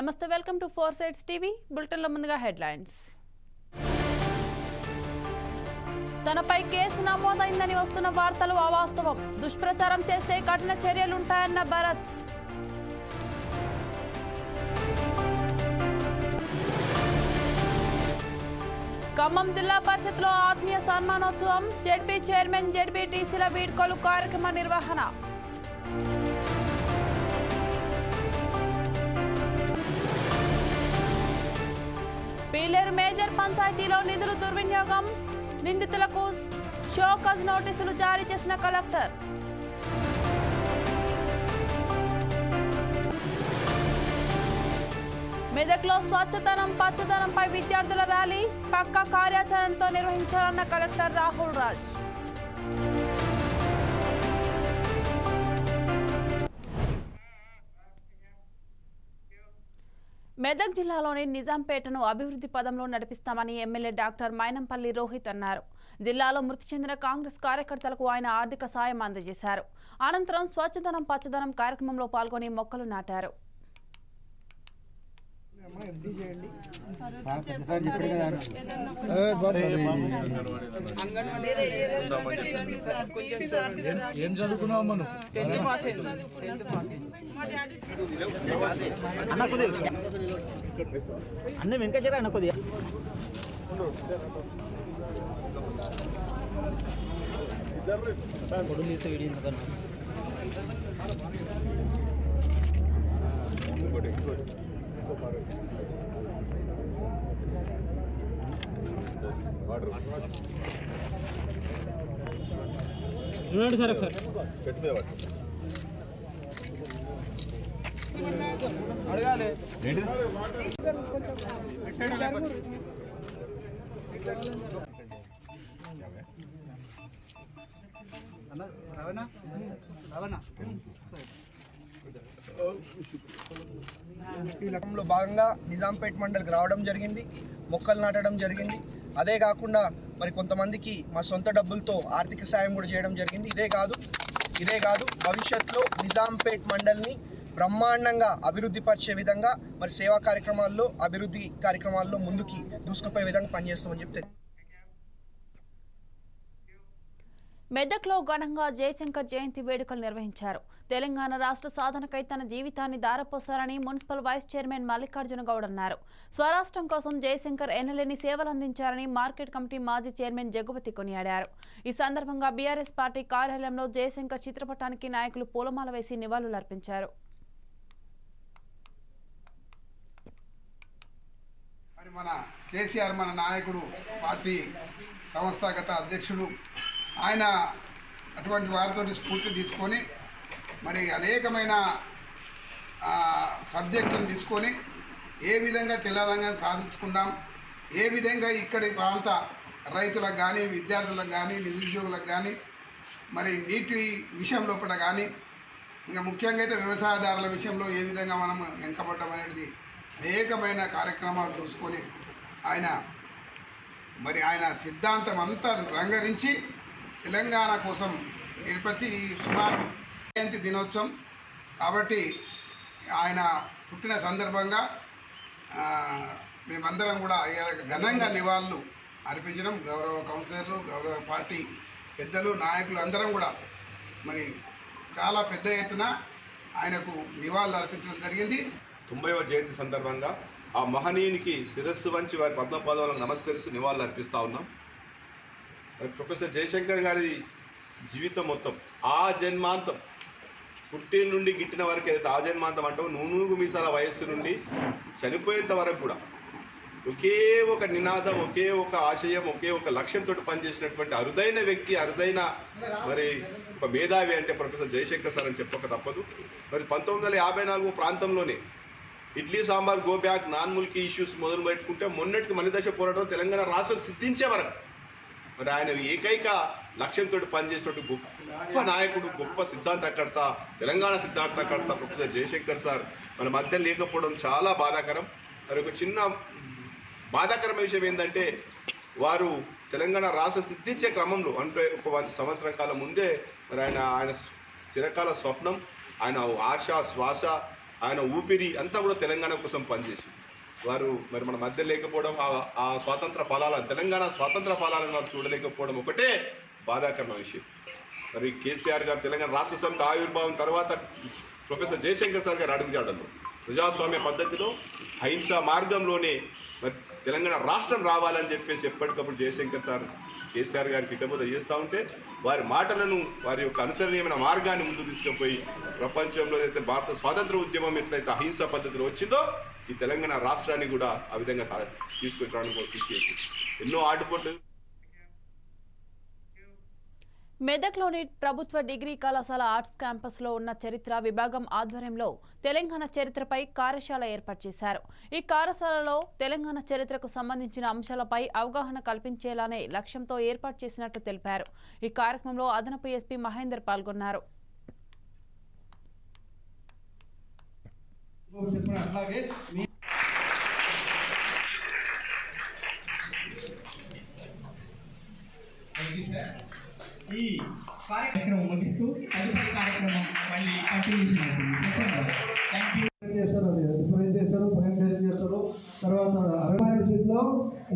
నమస్తే welcome to four sides TV బులెటిన్ల ముందుగా headlines. తనపై కేసు నమోదైందని వస్తున్న వార్తలు అవాస్తవం. దుష్ప్రచారం చేస్తే కఠిన చర్యలుంటాయన్న భరత్. ఖమ్మం జిల్లా పరిషత్లో ఆత్మీయ సన్మానోత్సవం. జెడ్పీ చైర్మన్ జెడ్పీటీసీల వీడ్కోలు కార్యక్రమ నిర్వహణ. పీలేరు మేజర్ పంచాయతీలో నిధులు దుర్వినియోగం నిందితులకు షోకజ్ నోటీసులు జారీ చేసిన కలెక్టర్. మెదక్లో స్వచ్ఛతనం పచ్చదనంపై విద్యార్థుల ర్యాలీ పక్క కార్యాచరణతో నిర్వహించాలన్న కలెక్టర్ రాహుల్ రాజ్. మెదక్ జిల్లాలోని నిజాంపేటను అభివృద్ధి పదంలో నడిపిస్తామని ఎమ్మెల్యే డాక్టర్ మైనంపల్లి రోహిత్ అన్నారు. జిల్లాలో మృతి చెందిన కాంగ్రెస్ కార్యకర్తలకు ఆయన ఆర్థిక సాయం అందజేశారు. అనంతరం స్వచ్ఛదనం పచ్చదనం కార్యక్రమంలో పాల్గొని మొక్కలు నాటారు. ఏం చదువుకున్నావు మనం అన్న వెనక జర అన్న కొద్దిగా. కొడుకు తీస్తే వీడి ఎందుకన్నా? చూడండి సార్ ఒకసారి ఈ రకంలో భాగంగా నిజాంపేట్ మండలికి రావడం జరిగింది మొక్కలు నాటడం జరిగింది. అదే కాకుండా మరి కొంతమందికి మా సొంత డబ్బులతో ఆర్థిక సాయం కూడా చేయడం జరిగింది. ఇదే కాదు ఇదే కాదు భవిష్యత్తులో నిజాంపేట్ మండలిని బ్రహ్మాండంగా అభివృద్ధి పరిచే విధంగా మరి సేవా కార్యక్రమాల్లో అభివృద్ధి కార్యక్రమాల్లో ముందుకి దూసుకుపోయే విధంగా పనిచేస్తామని చెప్తే మెదక్లో ఘనంగా జయశంకర్ జయంతి వేడుకలు నిర్వహించారు. తెలంగాణ రాష్ట్ర సాధనకై తన జీవితాన్ని దారపోసారని municipal vice chairman Mallikarjuna Goud అన్నారు. స్వరాష్ట్రం కోసం జయశంకర్ ఎన్నలేని సేవలు అందించారని మార్కెట్ కమిటీ మాజీ చైర్మన్ జగపతి కొనియాడారు. ఈ సందర్భంగా బీఆర్ఎస్ పార్టీ కార్యాలయంలో జయశంకర్ చిత్రపటానికి నాయకులు పూలమాల వేసి నివాళులర్పించారు అర్పించారు. మన కేసీఆర్ మన నాయకుడు పార్టీ సంస్థాగత అధ్యక్షుడు ఆయన అటువంటి వారితో స్ఫూర్తి తీసుకొని మరి అనేకమైన సబ్జెక్టులను తీసుకొని ఏ విధంగా తెలంగాణ సాధించుకుందాం ఏ విధంగా ఇక్కడి ప్రాంత రైతులకు కానీ విద్యార్థులకు కానీ నిరుద్యోగులకు కానీ మరి నీటి విషయం లోపల కానీ ఇంకా ముఖ్యంగా అయితే వ్యవసాయదారుల విషయంలో ఏ విధంగా మనం వెనకబడ్డం అనేది అనేకమైన కార్యక్రమాలు చూసుకొని ఆయన మరి ఆయన సిద్ధాంతం అంతా రంగరించి తెలంగాణ కోసం ఏర్పరిచి ఈ సుమారు జయంతి దినోత్సవం. కాబట్టి ఆయన పుట్టిన సందర్భంగా మేమందరం కూడా ఘనంగా నివాళులు అర్పించడం. గౌరవ కౌన్సిలర్లు గౌరవ పార్టీ పెద్దలు నాయకులు అందరం కూడా మరి చాలా పెద్ద ఎత్తున ఆయనకు నివాళులు అర్పించడం జరిగింది. తొంభైవ జయంతి సందర్భంగా ఆ మహనీయునికి శిరస్సు వంచి వారి పద్మపాదాలను నమస్కరిస్తూ నివాళులు అర్పిస్తూ ఉన్నాం. ప్రొఫెసర్ జయశంకర్ గారి జీవితం మొత్తం ఆ జన్మాంతం పుట్టిన నుండి గిట్టిన వరకు ఏదైతే ఆ జన్మాంతం అంటావు నూనూగు మీసాల వయస్సు నుండి చనిపోయేంత వరకు కూడా ఒకే ఒక నినాదం ఒకే ఒక ఆశయం ఒకే ఒక లక్ష్యంతో పనిచేసినటువంటి అరుదైన వ్యక్తి అరుదైన మరి ఒక మేధావి అంటే ప్రొఫెసర్ జయశంకర్ సార్ అని చెప్పక తప్పదు. మరి పంతొమ్మిది వందల యాభై నాలుగు ప్రాంతంలోనే idli sambar go back non mulki issues మొదలు పెట్టుకుంటే మొన్నటికి మలిదశ పోరాటం తెలంగాణ రాష్ట్రం సిద్ధించే వరకు మరి ఆయన ఏకైక లక్ష్యంతో పనిచేసినట్టు గొప్ప నాయకుడు గొప్ప సిద్ధాంతకర్త తెలంగాణ సిద్ధాంతకర్త ప్రొఫెసర్ జయశంకర్ సార్. మన మధ్య లేకపోవడం చాలా బాధాకరం. మరి ఒక చిన్న బాధాకరమైన విషయం ఏంటంటే వారు తెలంగాణ రాష్ట్రం సిద్ధించే క్రమంలో అంటే ఒక వంద సంవత్సరం కాలం ముందే మరి ఆయన ఆయన చిరకాల స్వప్నం ఆయన ఆశ శ్వాస ఆయన ఊపిరి అంతా కూడా తెలంగాణ కోసం పనిచేసింది. వారు మరి మన మధ్య లేకపోవడం ఆ- స్వాతంత్ర ఫలాల తెలంగాణ స్వాతంత్ర ఫలాలను వారు చూడలేకపోవడం ఒకటే బాధాకరమైన విషయం. మరి కేసీఆర్ గారు తెలంగాణ రాష్ట్ర సమితి ఆవిర్భావం తర్వాత ప్రొఫెసర్ జయశంకర్ సార్ గారు అడుగుజాడలు ప్రజాస్వామ్య పద్ధతిలో అహింసా మార్గంలోనే మరి తెలంగాణ రాష్ట్రం రావాలని చెప్పేసి ఎప్పటికప్పుడు జయశంకర్ సార్ కేసీఆర్ గారికి హితబోధ చేస్తూ ఉంటే వారి మాటలను వారి యొక్క అనుసరణీయమైన మార్గాన్ని ముందు తీసుకుపోయి ప్రపంచంలో అయితే భారత స్వాతంత్ర ఉద్యమం ఎట్లయితే అహింసా పద్ధతిలో వచ్చిందో ఈ తెలంగాణ రాష్ట్రాన్ని కూడా ఆ విధంగా సా- కృషి చేసి ఎన్నో ఆటుపోట్లు. మెదక్లోని ప్రభుత్వ డిగ్రీ కళాశాల ఆర్ట్స్ క్యాంపస్లో ఉన్న చరిత్ర విభాగం ఆధ్వర్యంలో తెలంగాణ చరిత్రపై కార్యశాల ఏర్పాటు చేశారు. ఈ కార్యశాలలో తెలంగాణ చరిత్రకు సంబంధించిన అంశాలపై అవగాహన కల్పించేలానే లక్ష్యంతో ఏర్పాటు చేసినట్లు తెలిపారు. ఈ కార్యక్రమంలో అదనపు ఎస్పీ మహేందర్ పాల్గొన్నారు. ఈ కార్యక్రమం ముగిస్తూ తదుపరి కార్యక్రమం మళ్ళీ కంటిన్యూషన్ అవుతుంది. థ్యాంక్ యూ చేస్తారు అది చేస్తారు ప్రజెంటేషన్ చేస్తారు. తర్వాత అరవై యూనివర్సిటీలో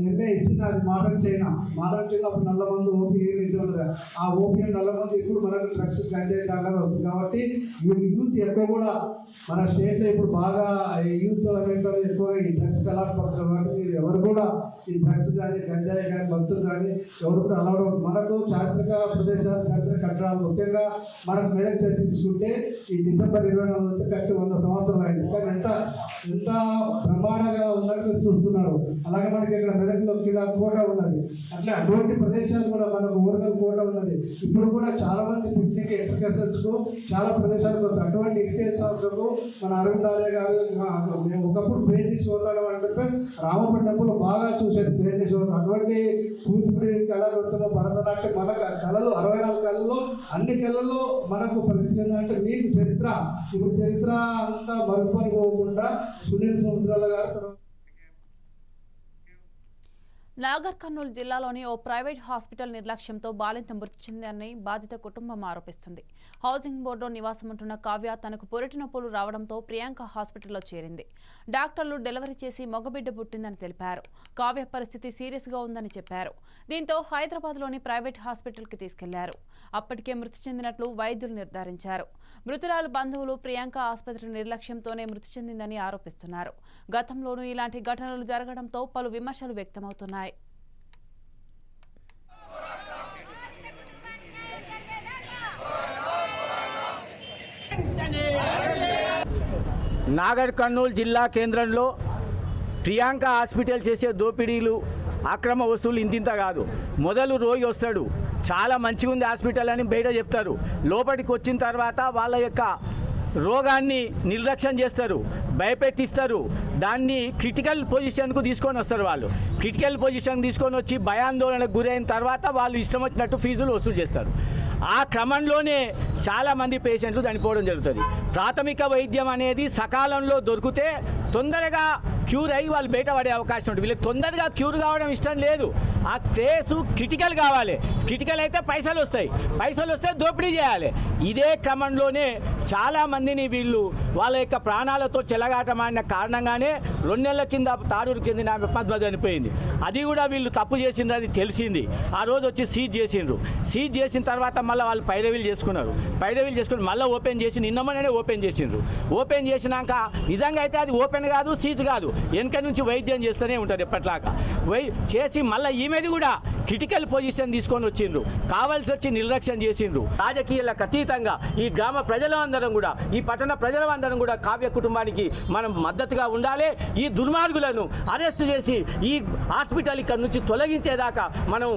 నిర్ణయం ఇచ్చినారు అది చైనా మోడర్న్ చైనా అప్పుడు నల్ల మందు ఓపీఎం ఇది ఉండదు. ఆ ఓపీఎం నల్ల మందు ఇప్పుడు మనకు డ్రగ్స్ గంజాయి దానిలాగా వస్తుంది కాబట్టి యూత్ ఎక్కువ కూడా మన స్టేట్లో ఇప్పుడు బాగా యూత్ అనేటువంటి ఎక్కువగా ఈ డ్రగ్స్కి అలవాటు పడుతున్నారు. కాబట్టి మీరు ఎవరు కూడా ఈ డ్రగ్స్ కానీ గంజాయి కానీ భక్తులు కానీ ఎవరు కూడా అలవాటు మనకు చారిత్రక ప్రదేశాలు చారిత్రక కట్టడాలు ముఖ్యంగా మనకు మెదక్ చర్చ తీసుకుంటే ఈ డిసెంబర్ ఇరవై నాలుగు కట్టి వంద సంవత్సరాలు అయింది. కానీ ఎంత ఎంత బ్రహ్మాండంగా ఉన్నట్టు మీరు చూస్తున్నారు. అలాగే మనకి ఇక్కడ మెదక్లో కిలా కోట ఉన్నది. అట్లా అటువంటి ప్రదేశాలు కూడా మనకు ఊరగల్ కోట ఉన్నది. ఇప్పుడు కూడా చాలా మంది పిక్నిక్ ఎక్స్కర్షన్స్కు చాలా ప్రదేశాలకు వస్తారు. అటువంటి హెరిటేజ్ సంస్థకు మన అరవింద్ ఆలయ గారు మేము ఒకప్పుడు పేరుని చూడడం అంటే రామపట్నంలో బాగా చూసేది పేరుని చూడడం అటువంటి కూచిపూడి కళావృత్తము భరతనాట్యం మన కళలు అరవై నాలుగు కళల్లో అన్ని కళల్లో మనకు ప్రతిజ్ఞ అంటే మీకు చరిత్ర. ఇప్పుడు చరిత్ర అంతా మరుగుపని పోకుండా సునీల్ సముద్రాల గారు తర్వాత నాగర్ కర్నూలు జిల్లాలోని ఓ ప్రైవేట్ హాస్పిటల్ నిర్లక్ష్యంతో బాలింత మృతి చెందని బాధిత కుటుంబం ఆరోపిస్తుంది. హౌసింగ్ బోర్డులో నివాసముంటున్న కావ్య తనకు పొరటి నొప్పులు రావడంతో ప్రియాంక హాస్పిటల్లో చేరింది. డాక్టర్లు డెలివరీ చేసి మగబిడ్డ పుట్టిందని తెలిపారు. కావ్య పరిస్థితి సీరియస్గా ఉందని చెప్పారు. దీంతో హైదరాబాద్లోని ప్రైవేట్ హాస్పిటల్కి తీసుకెళ్ళారు. అప్పటికే మృతి చెందినట్లు వైద్యులు నిర్ధారించారు. మృతురాలు బంధువులు ప్రియాంక ఆసుపత్రి నిర్లక్ష్యంతోనే మృతి చెందిందని ఆరోపిస్తున్నారు. గతంలోనూ ఇలాంటి ఘటనలు జరగడంతో పలు విమర్శలు వ్యక్తమవుతున్నాయి. నాగర్ కర్నూలు జిల్లా కేంద్రంలో ప్రియాంక హాస్పిటల్ చేసే దోపిడీలు అక్రమ వస్తువులు ఇంతింత కాదు. మొదలు రోగి వస్తాడు. చాలా మంచిగా ఉంది హాస్పిటల్ అని బయట చెప్తారు. లోపలికి వచ్చిన తర్వాత వాళ్ళ యొక్క రోగాన్ని నిర్లక్ష్యం చేస్తారు. భయపెట్టిస్తారు. దాన్ని క్రిటికల్ పొజిషన్కు తీసుకొని వస్తారు వాళ్ళు. క్రిటికల్ పొజిషన్ తీసుకొని వచ్చి భయాందోళనకు గురైన తర్వాత వాళ్ళు ఇష్టం వచ్చినట్టు ఫీజులు వసూలు చేస్తారు. ఆ క్రమంలోనే చాలామంది పేషెంట్లు చనిపోవడం జరుగుతుంది. ప్రాథమిక వైద్యం అనేది సకాలంలో దొరికితే తొందరగా క్యూర్ అయ్యి వాళ్ళు బయటపడే అవకాశం ఉంటుంది. వీళ్ళకి తొందరగా క్యూర్ కావడం ఇష్టం లేదు. ఆ కేసు క్రిటికల్ కావాలి. క్రిటికల్ అయితే పైసలు వస్తాయి. పైసలు వస్తే దోపిడీ చేయాలి. ఇదే క్రమంలోనే చాలామందిని వీళ్ళు వాళ్ళ యొక్క ప్రాణాలతో చెలగాటమాడిన కారణంగానే రెండు నెలల కింద తాడూరుకు చెందిన ఆమె పద్మ చనిపోయింది. అది కూడా వీళ్ళు తప్పు చేసిండ్రని తెలిసింది. ఆ రోజు వచ్చి సీజ్ చేసిండ్రు. సీజ్ చేసిన తర్వాత మళ్ళీ వాళ్ళు పైరవీలు చేసుకున్నారు. పైరవీలు చేసుకుని మళ్ళీ ఓపెన్ చేసి నిన్న ఓపెన్ చేసిండ్రు. ఓపెన్ చేసినాక నిజంగా అయితే అది ఓపెన్ కాదు సీజ్ కాదు. వెనక నుంచి వైద్యం చేస్తూనే ఉంటారు ఎప్పట్లాగా. వై చేసి మళ్ళీ ఈమెది కూడా క్రిటికల్ పొజిషన్ తీసుకొని వచ్చిండ్రు. కావాల్సి వచ్చి నిర్లక్ష్యం చేసిండ్రు. రాజకీయాలకు అతీతంగా ఈ గ్రామ ప్రజలందరం కూడా ఈ పట్టణ ప్రజలందరం కూడా కావ్య కుటుంబానికి మనం మద్దతుగా ఉండాలి. ఈ దుర్మార్గులను అరెస్ట్ చేసి ఈ హాస్పిటల్ ఇక్కడ నుంచి తొలగించేదాకా మనం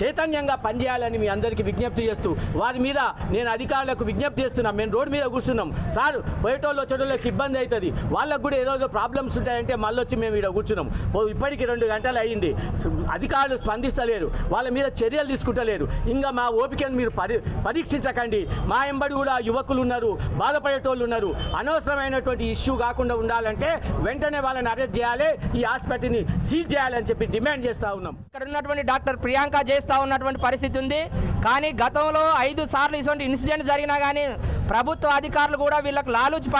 చైతన్యంగా పనిచేయాలని మీ అందరికీ విజ్ఞప్తి చేస్తూ వారి మీద నేను అధికారులకు విజ్ఞప్తి చేస్తున్నాం. మేము రోడ్డు మీద కూర్చున్నాం. సార్ పోయేటోళ్ళు వచ్చేటోళ్ళకి ఇబ్బంది అవుతుంది. వాళ్ళకు కూడా ఏదో ఏదో ప్రాబ్లమ్స్ ఉంటాయంటే మళ్ళీ వచ్చి మేము ఇక్కడ కూర్చున్నాం. ఓ ఇప్పటికి రెండు గంటలు అయ్యింది. అధికారులు స్పందిస్తలేరు. వాళ్ళ మీద చర్యలు తీసుకుంటలేరు. ఇంకా మా ఓపికను మీరు పరి పరీక్షించకండి. మా ఎంబడి కూడా యువకులు ఉన్నారు బాధపడేటోళ్ళు ఉన్నారు. అనవసరమైనటువంటి ఇష్యూ కాకుండా ఉండాలంటే వెంటనే వాళ్ళని అరెస్ట్ చేయాలి ఈ హాస్పిటల్ని సీజ్ చేయాలని చెప్పి డిమాండ్ చేస్తూ ఉన్నాం. ఇక్కడ ఉన్నటువంటి డాక్టర్ ప్రియాంక చేస్తూ ఉన్నటువంటి పరిస్థితి ఉంది. కానీ గతంలో ఐదు సార్లు ఇటువంటి ఇన్సిడెంట్ జరిగినా కానీ ప్రభుత్వ అధికారులు కూడా వీళ్ళకి లాలూచి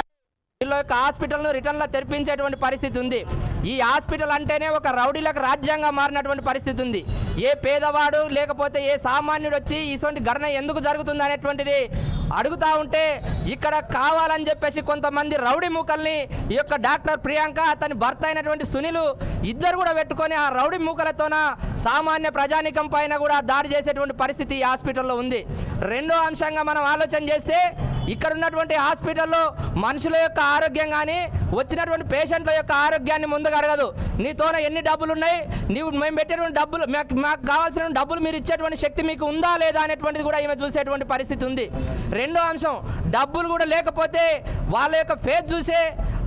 వీళ్ళ యొక్క హాస్పిటల్ను రిటర్న్లో తెరిపించేటువంటి పరిస్థితి ఉంది. ఈ హాస్పిటల్ అంటేనే ఒక రౌడీలకు రాజ్యంగా మారినటువంటి పరిస్థితి ఉంది. ఏ పేదవాడు లేకపోతే ఏ సామాన్యుడు వచ్చి ఇటువంటి ఘటన ఎందుకు జరుగుతుంది అనేటువంటిది అడుగుతా ఉంటే ఇక్కడ కావాలని చెప్పేసి కొంతమంది రౌడీ మూకల్ని ఈ యొక్క డాక్టర్ ప్రియాంక అతని భర్త అయినటువంటి సునీలు ఇద్దరు కూడా పెట్టుకొని ఆ రౌడీ మూకలతోన సామాన్య ప్రజానికం పైన కూడా దాడి చేసేటువంటి పరిస్థితి ఈ హాస్పిటల్లో ఉంది. రెండో అంశంగా మనం ఆలోచన చేస్తే ఇక్కడ ఉన్నటువంటి హాస్పిటల్లో మనుషుల యొక్క ఆరోగ్యం కానీ వచ్చినటువంటి పేషెంట్ల యొక్క ఆరోగ్యాన్ని ముందుగా అడగదు. నీతోన ఎన్ని డబ్బులు ఉన్నాయి నీవు మేము పెట్టేటువంటి డబ్బులు మాకు మాకు కావాల్సిన డబ్బులు మీరు ఇచ్చేటువంటి శక్తి మీకు ఉందా లేదా అనేటువంటిది కూడా ఈమె చూసేటువంటి పరిస్థితి ఉంది. రెండో అంశం డబ్బులు కూడా లేకపోతే వాళ్ళ యొక్క ఫేస్ చూసే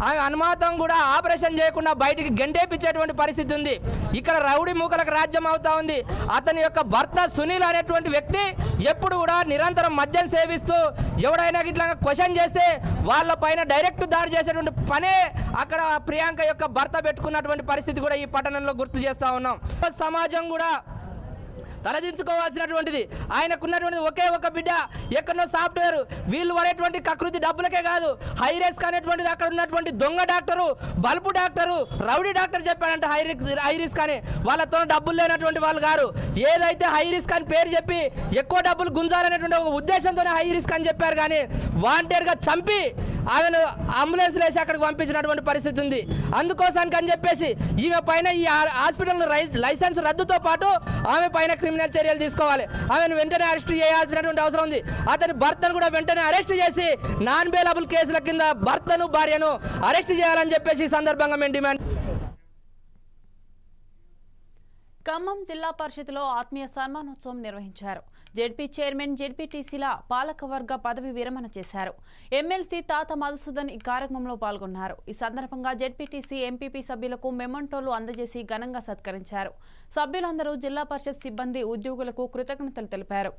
ఆమె అనుమాతం కూడా ఆపరేషన్ చేయకుండా బయటికి గంటేపించేటువంటి పరిస్థితి ఉంది. ఇక్కడ రౌడీ మూకలకు రాజ్యం అవుతా ఉంది. అతని యొక్క భర్త సునీల్ అనేటువంటి వ్యక్తి ఎప్పుడు కూడా నిరంతరం మద్యం సేవిస్తూ ఎవడైనా ఇట్లా క్వశ్చన్ చేస్తే వాళ్ళ పైన డైరెక్ట్ దాడి చేసేటువంటి పనే అక్కడ ప్రియాంక యొక్క భర్త పెట్టుకున్నటువంటి పరిస్థితి కూడా ఈ పట్టణంలో గుర్తు చేస్తూ ఉన్నాం. సమాజం కూడా తలదించుకోవాల్సినటువంటిది. ఆయనకున్నటువంటి ఒకే ఒక బిడ్డ ఎక్కడో సాఫ్ట్వేర్. వీళ్ళు పడేటువంటి కకృతి డబ్బులకే కాదు. హైరిస్క్ అనేటువంటిది అక్కడ ఉన్నటువంటి దొంగ doctor bulb doctor rowdy doctor చెప్పాడంట హై హైరిస్క్ అని. వాళ్ళతో డబ్బులు లేనటువంటి వాళ్ళు గారు ఏదైతే హైరిస్క్ అని పేరు చెప్పి ఎక్కువ డబ్బులు గుంజాలనేటువంటి ఒక ఉద్దేశంతోనే హైరిస్క్ అని చెప్పారు కానీ వాంటెడ్గా చంపి ఆమెను అంబులెన్స్ వేసి అక్కడికి పంపించినటువంటి పరిస్థితి ఉంది. అందుకోసానికి అని చెప్పేసి ఈమె పైన ఈ హాస్పిటల్ లైసెన్స్ రద్దుతో పాటు ఆమె పైన క్రిమినల్ చర్యలు తీసుకోవాలి. ఆమెను వెంటనే అరెస్ట్ చేయాల్సినటువంటి అవసరం ఉంది. అతని భర్తను కూడా వెంటనే అరెస్ట్ చేసి నాన్ బెయిలబుల్ కేసుల కింద భర్తను భార్యను అరెస్ట్ చేయాలని చెప్పేసి ఈ సందర్భంగా మేము డిమాండ్ ఖమ్మం జిల్లా పరిషత్లో ఆత్మీయ సన్మానోత్సవం నిర్వహించారు. జెడ్పీ చైర్మన్ జెడ్పీటీసీల పాలకవర్గ పదవి విరమణ చేశారు. ఎమ్మెల్సీ తాత మధుసూదన్ ఈ కార్యక్రమంలో పాల్గొన్నారు. ఈ సందర్భంగా జెడ్పీటీసీ ఎంపీపీ సభ్యులకు మెమంటోలు అందజేసి ఘనంగా సత్కరించారు. సభ్యులందరూ జిల్లా పరిషత్ సిబ్బంది ఉద్యోగులకు కృతజ్ఞతలు తెలిపారు.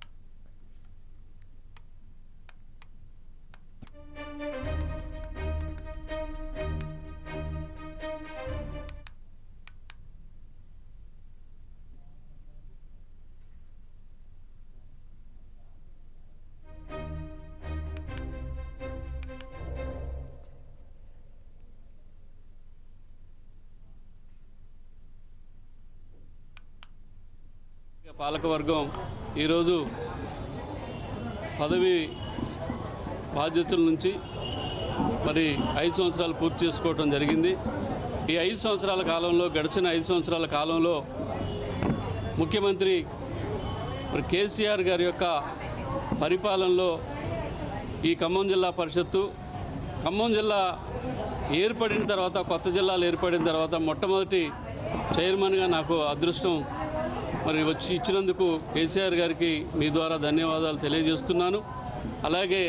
పాలకవర్గం ఈరోజు పదవి బాధ్యతల నుంచి మరి ఐదు సంవత్సరాలు పూర్తి చేసుకోవటం జరిగింది. ఈ ఐదు సంవత్సరాల కాలంలో గడిచిన ఐదు సంవత్సరాల కాలంలో ముఖ్యమంత్రి మరి కేసీఆర్ గారి యొక్క పరిపాలనలో ఈ ఖమ్మం జిల్లా పరిషత్తు ఖమ్మం జిల్లా ఏర్పడిన తర్వాత కొత్త జిల్లాలు ఏర్పడిన తర్వాత మొట్టమొదటి చైర్మన్గా నాకు అదృష్టం మరి వచ్చి ఇచ్చినందుకు కేసీఆర్ గారికి మీ ద్వారా ధన్యవాదాలు తెలియజేస్తున్నాను. అలాగే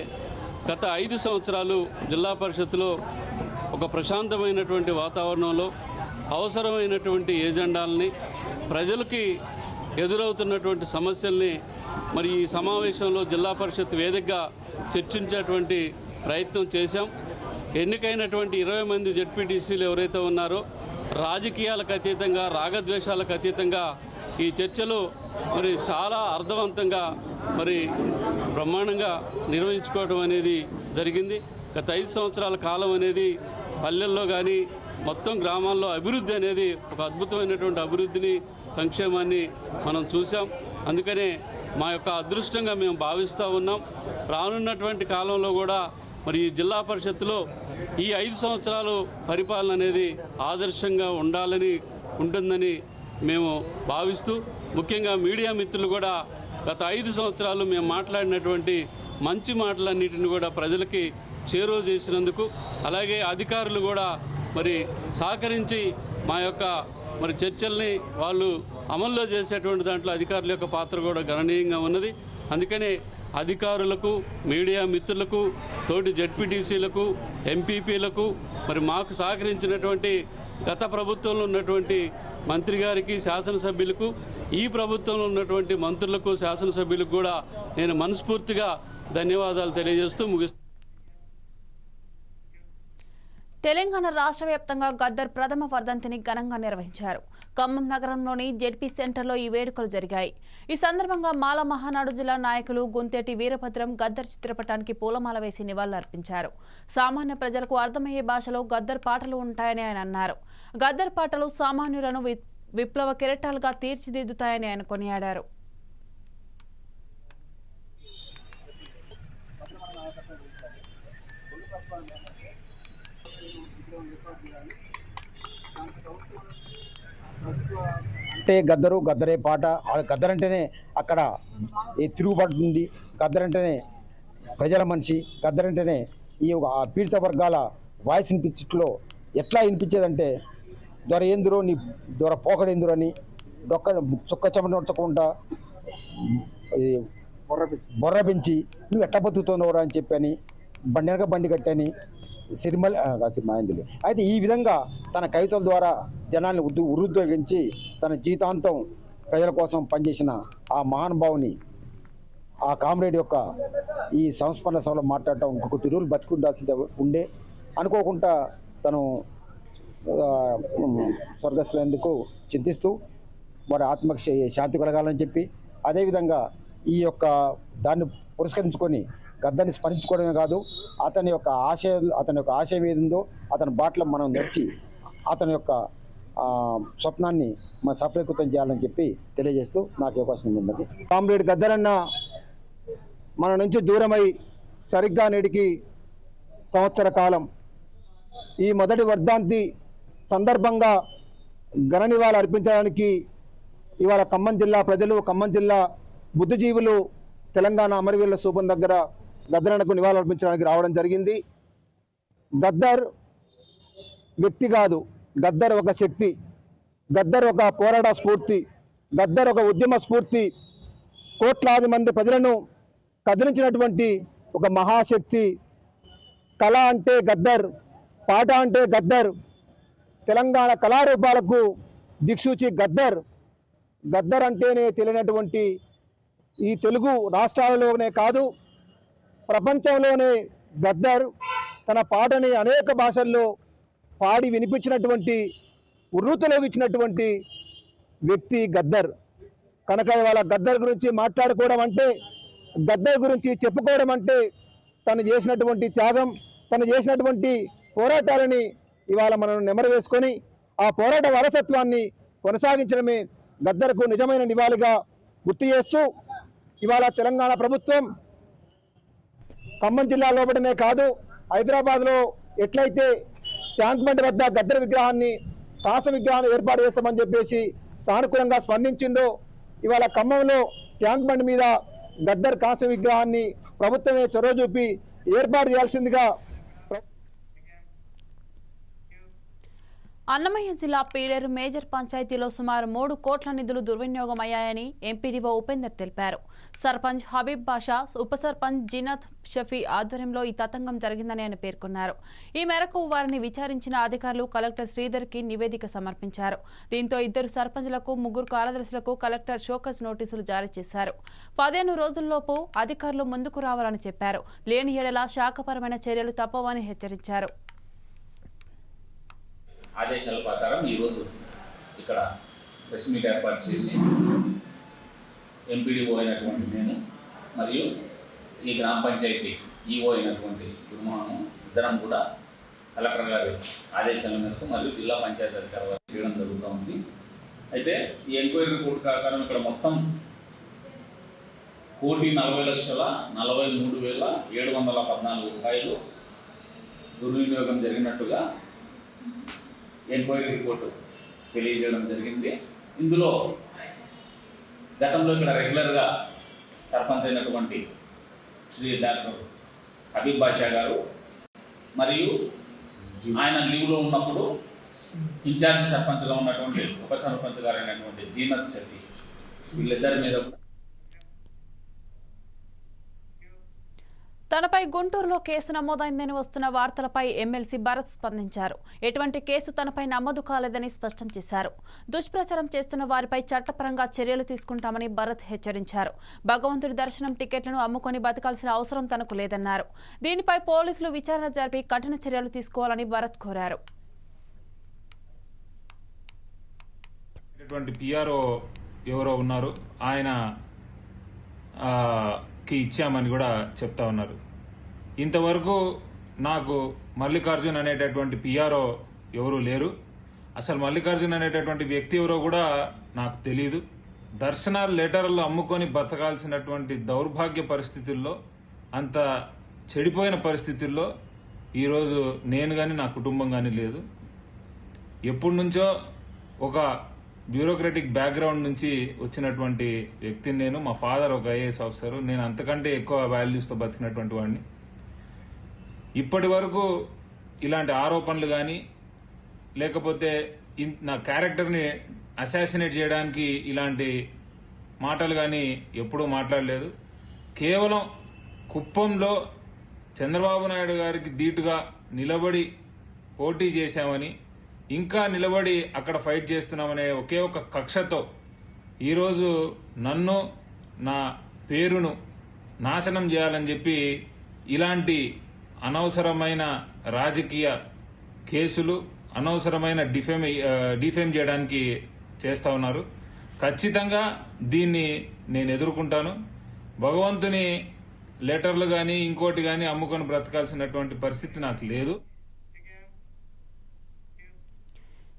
గత ఐదు సంవత్సరాలు జిల్లా పరిషత్తులో ఒక ప్రశాంతమైనటువంటి వాతావరణంలో అవసరమైనటువంటి ఏజెండాలని ప్రజలకి ఎదురవుతున్నటువంటి సమస్యల్ని మరి ఈ సమావేశంలో జిల్లా పరిషత్ వేదికగా చర్చించేటువంటి ప్రయత్నం చేశాం. ఎన్నికైనటువంటి ఇరవై మంది జడ్పీటీసీలు ఎవరైతే ఉన్నారో రాజకీయాలకు అతీతంగా రాగద్వేషాలకు అతీతంగా ఈ చర్చలు మరి చాలా అర్థవంతంగా మరి బ్రహ్మాండంగా నిర్వహించుకోవడం అనేది జరిగింది. గత ఐదు సంవత్సరాల కాలం అనేది పల్లెల్లో కానీ మొత్తం గ్రామాల్లో అభివృద్ధి అనేది ఒక అద్భుతమైనటువంటి అభివృద్ధిని సంక్షేమాన్ని మనం చూసాం అందుకనే మా యొక్క అదృష్టంగా మేము భావిస్తూ ఉన్నాం. రానున్నటువంటి కాలంలో కూడా మరి ఈ జిల్లా పరిషత్తులో ఈ ఐదు సంవత్సరాలు పరిపాలన అనేది ఆదర్శంగా ఉండాలని ఉంటుందని మేము భావిస్తూ ముఖ్యంగా మీడియా మిత్రులు కూడా గత ఐదు సంవత్సరాలు మేము మాట్లాడినటువంటి మంచి మాటలన్నిటిని కూడా ప్రజలకి చేరువ చేసినందుకు అలాగే అధికారులు కూడా మరి సహకరించి మా యొక్క మరి చర్చల్ని వాళ్ళు అమల్లో చేసేటువంటి దాంట్లో అధికారుల యొక్క పాత్ర కూడా గణనీయంగా ఉన్నది. అందుకనే అధికారులకు మీడియా మిత్రులకు తోటి జడ్పీటీసీలకు ఎంపీపీలకు మరి మాకు సహకరించినటువంటి గత ప్రభుత్వంలో ఉన్నటువంటి మంత్రి గారికి శాసనసభ్యులకు ఈ ప్రభుత్వంలో ఉన్నటువంటి మంత్రులకు శాసనసభ్యులకు కూడా నేను మనస్ఫూర్తిగా ధన్యవాదాలు తెలియజేస్తూ ముగిస్తాను తెలంగాణ రాష్ట్ర వ్యాప్తంగా గద్దర్ ప్రథమ వర్ధంతిని ఘనంగా నిర్వహించారు. ఖమ్మం నగరంలోని జెడ్పీ సెంటర్లో ఈ వేడుకలు జరిగాయి. ఈ సందర్భంగా మాల మహానాడు జిల్లా నాయకులు గుంతేటి వీరభద్రం గద్దర్ చిత్రపటానికి పూలమాల వేసి నివాళులర్పించారు. సామాన్య ప్రజలకు అర్థమయ్యే భాషలో గద్దర్ పాటలు ఉంటాయని ఆయన అన్నారు. గద్దర్ పాటలు సామాన్యులను విప్లవ కిరటాలుగా తీర్చిదిద్దుతాయని ఆయన కొనియాడారు. అంటే గద్దరు గద్దరే పాట. ఆ గద్దర్ అంటేనే అక్కడ ఈ తిరుగుబాటు ఉంది గద్దర్ అంటేనే ప్రజల మనిషి. గద్దర్ అంటేనే ఈ పీడిత వర్గాల వాయిస్ వినిపించట్లో ఎట్లా వినిపించేదంటే దొర ఏందురో నీ దొర పోకడేందురు అని డొక్క చుక్క చెమట ఇది బొర్ర పెంచి నువ్వు ఎట్ట బతుకుతున్నావురా? అని చెప్పని బండి వెనక బండి కట్టని సిరిమల్ ఆ, అయితే ఈ విధంగా తన కవితల ద్వారా జనాల్ని ఉద్దు ఉరుద్యోగించి తన జీవితాంతం ప్రజల కోసం పనిచేసిన ఆ మహానుభావుని ఆ కామ్రేడ్ యొక్క ఈ సంస్మరణ సభలో మాట్లాడటం ఇంకొక తిరుగులు బతికుండాల్సిందే ఉండే. అనుకోకుండా తను స్వర్గస్థులందుకు చింతిస్తూ వారి ఆత్మకు శాంతి కలగాలని చెప్పి అదేవిధంగా ఈ యొక్క దాన్ని పురస్కరించుకొని గద్దని స్మరించుకోవడమే కాదు అతని యొక్క ఆశయ అతని యొక్క ఆశయం ఏది ఉందో అతని బాటలో మనం నడిచి అతని యొక్క స్వప్నాన్ని మనం సఫలీకృతం చేయాలని చెప్పి తెలియజేస్తూ నాకు అవకాశం ఉన్నది కామ్రేడ్ గద్దరన్న మన నుంచి దూరమై సరిగ్గా నేటికి సంవత్సర కాలం. ఈ మొదటి వర్ధాంతి సందర్భంగా ఘన నివాళులు అర్పించడానికి ఇవాళ ఖమ్మం జిల్లా ప్రజలు ఖమ్మం జిల్లా బుద్ధిజీవులు తెలంగాణ అమరవీరుల సూపం దగ్గర గద్దరన్నకు నివాళులు అర్పించడానికి రావడం జరిగింది. గద్దర్ వ్యక్తి కాదు. గద్దర్ ఒక శక్తి. గద్దర్ ఒక పోరాట స్ఫూర్తి. గద్దర్ ఒక ఉద్యమ స్ఫూర్తి. కోట్లాది మంది ప్రజలను కదిలించినటువంటి ఒక మహాశక్తి. కళ అంటే గద్దర్. పాట అంటే గద్దర్. తెలంగాణ కళారూపాలకు దిక్సూచి గద్దర్. గద్దర్ అంటేనే తెలియనటువంటి ఈ తెలుగు రాష్ట్రాలలోనే కాదు. ప్రపంచంలోనే గద్దర్. తన పాటని అనేక భాషల్లో పాడి వినిపించినటువంటి ఉర్రూతలోగించినటువంటి వ్యక్తి గద్దర్. కనుక ఇవాళ గద్దర్ గురించి మాట్లాడుకోవడం అంటే గద్దర్ గురించి చెప్పుకోవడం అంటే తను చేసినటువంటి త్యాగం తను చేసినటువంటి పోరాటాలని ఇవాళ మనం నెమరు వేసుకొని ఆ పోరాట వారసత్వాన్ని కొనసాగించడమే గద్దర్కు నిజమైన నివాళిగా గుర్తు చేస్తూ ఇవాళ తెలంగాణ ప్రభుత్వం ఖమ్మం జిల్లా లోపలనే కాదు హైదరాబాద్లో ఎట్లయితే ట్యాంక్ బండ్ వద్ద గద్దర్ విగ్రహాన్ని కాస విగ్రహాన్ని ఏర్పాటు చేస్తామని చెప్పేసి సానుకూలంగా స్పందించిందో ఇవాళ ఖమ్మంలో ట్యాంక్ బండ్ మీద గద్దర్ కాస విగ్రహాన్ని ప్రభుత్వమే చొరవ చూపి ఏర్పాటు చేయాల్సిందిగా అన్నమయ్య జిల్లా పీలేరు మేజర్ పంచాయతీలో సుమారు మూడు కోట్ల నిధులు దుర్వినియోగమయ్యాయని ఎంపీడీఓ ఉపేందర్ తెలిపారు. సర్పంచ్ హబీబ్ బాషా ఉప సర్పంచ్ జీనత్ షఫీ ఆధ్వర్యంలో ఈ తతంగం జరిగిందని ఆయన పేర్కొన్నారు. ఈ మేరకు వారిని విచారించిన అధికారులు కలెక్టర్ శ్రీధర్కి నివేదిక సమర్పించారు. దీంతో ఇద్దరు సర్పంచ్లకు ముగ్గురు కార్యదర్శులకు కలెక్టర్ షోకస్ నోటీసులు జారీ చేశారు. పదిహేను రోజుల్లోపు అధికారులు ముందుకు రావాలని చెప్పారు. లేని ఎడల శాఖపరమైన చర్యలు తప్పవని హెచ్చరించారు. ఆదేశాల ప్రకారం ఈరోజు ఇక్కడ ప్రెస్ మీట్ ఏర్పాటు చేసి ఎంపీడీఓ అయినటువంటి నేను మరియు ఈ గ్రామ పంచాయతీ ఈఓ అయినటువంటి గురుమోహన్ ఇద్దరం కూడా కలెక్టర్ గారి ఆదేశాల మేరకు మరియు జిల్లా పంచాయతీ అధికారి వారు చేయడం జరుగుతూ ఉంది. అయితే ఈ ఎంక్వైరీ రిపోర్ట్ ప్రకారం ఇక్కడ మొత్తం కోటి నలభై లక్షల నలభై మూడు వేల ఏడు వందల పద్నాలుగు రూపాయలు దుర్వినియోగం జరిగినట్టుగా ఎంక్వైరీ రిపోర్టు తెలియజేయడం జరిగింది. ఇందులో గతంలో ఇక్కడ రెగ్యులర్గా సర్పంచ్ అయినటువంటి శ్రీ డాక్టర్ హబీబ్ బాషా గారు మరియు ఆయన లీవ్లో ఉన్నప్పుడు ఇన్ఛార్జ్ సర్పంచ్గా ఉన్నటువంటి ఉప సర్పంచ్ గారు అయినటువంటి జీనత్ శెట్టి వీళ్ళిద్దరి మీద తనపై గుంటూరులో కేసు నమోదైందని వస్తున్న వార్తలపై ఎమ్మెల్సీ భరత్ స్పందించారు. ఎటువంటి కేసు తనపై నమోదు కాలేదని స్పష్టం చేశారు. దుష్ప్రచారం చేస్తున్న వారిపై చట్టపరంగా చర్యలు తీసుకుంటామని భరత్ హెచ్చరించారు. భగవంతుడి దర్శనం టికెట్లను అమ్ముకొని బతకాల్సిన అవసరం తనకు లేదన్నారు. దీనిపై పోలీసులు విచారణ జరిపి కఠిన చర్యలు తీసుకోవాలని భరత్ కోరారు. ఎవరో ఉన్నారు. ఆయన కి ఇచ్చామని కూడా చెప్తా ఉన్నారు. ఇంతవరకు నాకు మల్లికార్జున్ అనేటటువంటి పిఆర్ఓ ఎవరూ లేరు. అసలు మల్లికార్జున్ అనేటటువంటి వ్యక్తి ఎవరో కూడా నాకు తెలియదు దర్శనాలు లెటర్లు అమ్ముకొని బతకాల్సినటువంటి దౌర్భాగ్య పరిస్థితుల్లో అంత చెడిపోయిన పరిస్థితుల్లో ఈరోజు నేను కానీ నా కుటుంబం కానీ లేదు. ఎప్పటి నుంచో ఒక బ్యూరోక్రటిక్ బ్యాక్గ్రౌండ్ నుంచి వచ్చినటువంటి వ్యక్తిని నేను మా ఫాదర్ ఒక ఐఏఎస్ ఆఫీసర్. నేను అంతకంటే ఎక్కువ వాల్యూస్తో బతికినటువంటి వాడిని. ఇప్పటి వరకు ఇలాంటి ఆరోపణలు కానీ లేకపోతే ఇన్- నా క్యారెక్టర్ని అసాసినేట్ చేయడానికి ఇలాంటి మాటలు కానీ ఎప్పుడూ మాట్లాడలేదు. కేవలం కుప్పంలో చంద్రబాబు నాయుడు గారికి ధీటుగా నిలబడి పోటీ చేశామని ఇంకా నిలబడి అక్కడ ఫైట్ చేస్తున్నామనే ఒకే ఒక కక్షతో ఈరోజు నన్ను నా పేరును నాశనం చేయాలని చెప్పి ఇలాంటి అనవసరమైన రాజకీయ కేసులు అనవసరమైన డిఫేమ్ డిఫేమ్ చేయడానికి చేస్తా ఉన్నారు. ఖచ్చితంగా దీన్ని నేను ఎదుర్కొంటాను. భగవంతుని లెటర్లు కానీ ఇంకోటి కానీ అమ్ముకొని బ్రతకాల్సినటువంటి పరిస్థితి నాకు లేదు.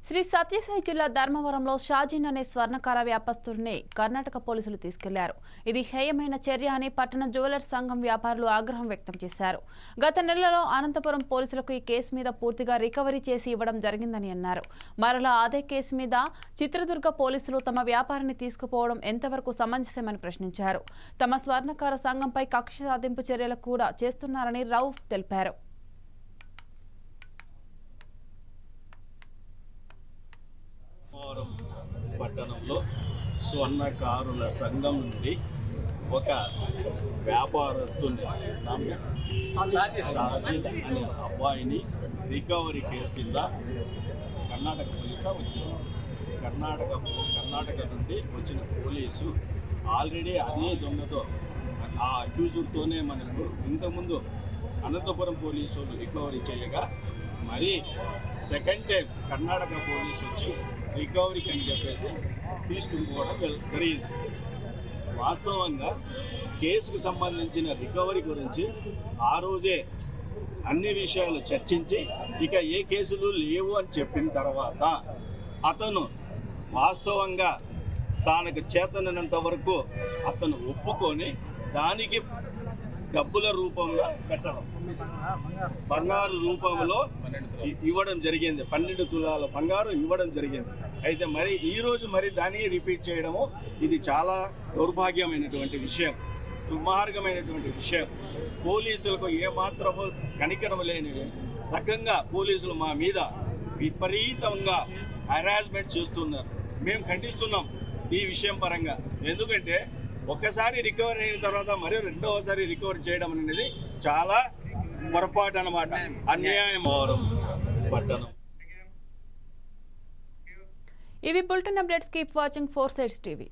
శ్రీ సత్యసాయి జిల్లా ధర్మవరంలో షాజీన్ అనే స్వర్ణకార వ్యాపస్తుడిని కర్ణాటక పోలీసులు తీసుకెళ్ళారు. ఇది హేయమైన చర్య అని పట్టణ జ్యువెలర్స్ సంఘం వ్యాపారులు ఆగ్రహం వ్యక్తం చేశారు. గత నెలలో అనంతపురం పోలీసులకు ఈ కేసు మీద పూర్తిగా రికవరీ చేసి ఇవ్వడం జరిగిందని అన్నారు. మరలా అదే కేసు మీద చిత్రదుర్గ పోలీసులు తమ వ్యాపారాన్ని తీసుకుపోవడం ఎంతవరకు సమంజసమని ప్రశ్నించారు. తమ స్వర్ణకార సంఘంపై కక్ష సాధింపు చర్యలు కూడా చేస్తున్నారని రౌఫ్ తెలిపారు. పట్టణంలో స్వర్ణకారుల సంఘం నుండి ఒక వ్యాపారస్తుని సాజిద్ అనే అబ్బాయిని రికవరీ కేసు కింద కర్ణాటక పోలీసా వచ్చింది. కర్ణాటక కర్ణాటక నుండి వచ్చిన పోలీసు ఆల్రెడీ అదే దొంగతో ఆ అక్యూజుడ్తోనే మనకు ఇంతకుముందు అనంతపురం పోలీసు రికవరీ చేయగా మరి సెకండ్ టైం కర్ణాటక పోలీసు వచ్చి రికవరీకి అని చెప్పేసి తీసుకుని పోవడం జరిగింది. వాస్తవంగా కేసుకు సంబంధించిన రికవరీ గురించి ఆ రోజే అన్ని విషయాలు చర్చించి ఇక ఏ కేసులు లేవు అని చెప్పిన తర్వాత అతను వాస్తవంగా తనకు చేతనంత వరకు అతను ఒప్పుకొని దానికి డబ్బుల రూపంలో పెట్టడం బంగారు రూపంలో ఇవ్వడం జరిగింది. పన్నెండు తులాల బంగారు ఇవ్వడం జరిగింది. అయితే మరి ఈరోజు మరి దాన్ని రిపీట్ చేయడము ఇది చాలా దౌర్భాగ్యమైనటువంటి విషయం. దుర్మార్గమైనటువంటి విషయం. పోలీసులకు ఏమాత్రము కనికరం లేని రకంగా పోలీసులు మా మీద విపరీతంగా హరాస్మెంట్ చేస్తున్నారు. మేము ఖండిస్తున్నాం ఈ విషయం పరంగా. ఎందుకంటే ఒకసారి రికవర్ అయిన తర్వాత మరియు రెండవసారి రికవర్ చేయడం అనేది చాలా పొరపాటు అన్నమాట. అన్యాయం పట్టణం. ఇవి bulletin updates. Keep watching four sides TV.